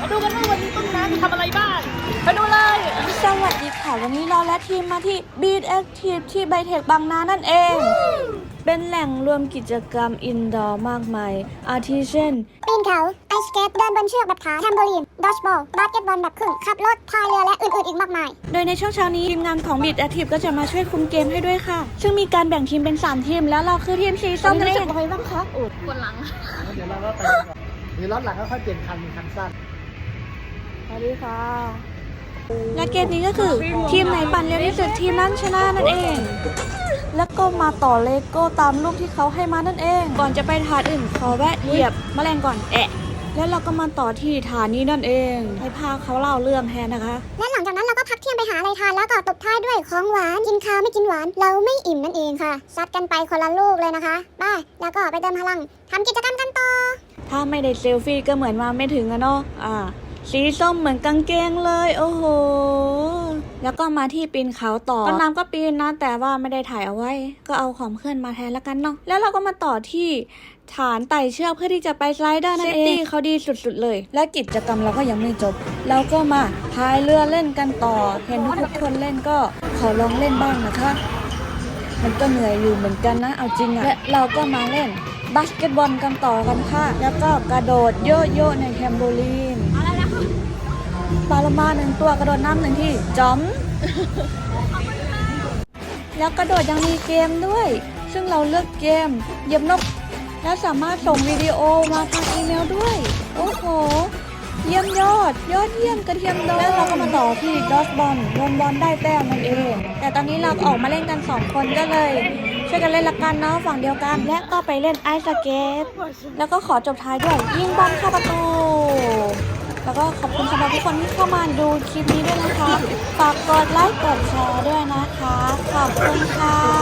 มาดูกันว่าวันนี้ต้นน้ำจะทำอะไรบ้างไปดูเลย สวัสดีค่ะ วันนี้เราและทีมมาที่ Beat Active ที่ไบเทคบางนานั่นเอง เป็นแหล่งรวมกิจกรรมอินดอร์มากมาย อาทิเช่น ปีนเขา ไอสเกต เดินบนเชือกแบบขาแทมโบลีน ดอชบอล บาสเกตบอลแบบครึ่ง ขับรถ พายเรือ และอื่นๆ อีกมากมาย โดยในช่วงเช้านี้ ทีมงานของ Beat Active ก็จะมาช่วยคุมเกมให้ด้วยค่ะ ซึ่งมีการแบ่งทีมเป็น 3 ทีม แล้วเราคือทีมสีส้มนั่นเองอะไรบ้างคะโอ้ปวดหลัง เดี๋ยวเราก็ไปกันก่อนหรือรถหลังก็ค่อยเปลี่ยนคันเป็นคันสั้นสวัส ดีค่ะและเกมนี้ก็คือทีมไหนปั่นเร็วที่สุดทีมนั้นชนะนั่นเอง แล้วก็มาต่อเลโก้ตามรูปที่เขาให้มานั่นเอง ก่อนจะไปฐานอื่นขอแวะเหยียบแมลงก่อนแอะแล้วเราก็มาต่อที่ฐานนี้นั่นเอง ให้พาเขาเล่าเรื่องแทนนะคะและหลังจากนั้นเราก็พักเที่ยงไปหาอะไรทานแล้วก็ตบท้ายด้วยของหวานกินข้าวไม่กินหวาน เราไม่อิ่มนั่นเองค่ะซัดกันไปคนละลูกเลยนะคะไปแล้วก็ไปเติมพลังทำกิจกรรมกันต่อ ถ้าไม่ได้เซลฟี่ก็เหมือนมาไม่ถึงอะเนาะอ่า สีส้มเหมือนกางเกงเลย โอ้โห แล้วก็มาที่ปีนเขาต่อต้นน้ำก็ปีนนะ แต่ว่าไม่ได้ถ่ายเอาไว้ ก็เอาของเพื่อนมาแทนแล้วกันเนาะแล้วเราก็มาต่อที่ฐานไต่เชือกเพื่อที่จะไปสไลเดอร์นั่นเองเขาดีสุดๆเลย และกิจกรรมเราก็ยังไม่จบ เราก็มาพายเรือเล่นกันต่อ เห็นทุกๆคนเล่นก็ขอลองเล่นบ้างนะคะ มันก็เหนื่อยอยู่เหมือนกันนะ เอาจริงอะและเราก็มาเล่นบาสเกตบอลกันต่อกันค่ะ แล้วก็กระโดดโยโย่ในแทมโบลีน ปลาโลมาหนึ่งตัวกระโดดน้ำหนึ่งที่จอม แล้วกระโดดยังมีเกมด้วย ซึ่งเราเลือกเกมเหยียบนก แล้วสามารถส่งวิดีโอมาทางอีเมลด้วย โอ้โห เยี่ยมยอด ยอดเยี่ยมกระเทียมดองแล้วเราก็มาต่อที่ดอสบอลรวมบอลได้แต้มนั่นเอง แต่ตอนนี้เราออกมาเล่นกัน2คนก็เลยช่วยกันเล่นละกันเนาะฝั่งเดียวกัน และก็ไปเล่นไอซ์สเกต แล้วก็ขอจบท้ายด้วย ยิงบอลเข้าประตู แล้วก็ขอบคุณสำหรับทุกคนที่เข้ามาดูคลิปนี้ด้วยนะคะ ฝากกดไลค์กดแชร์ด้วยนะคะ ขอบคุณค่ะ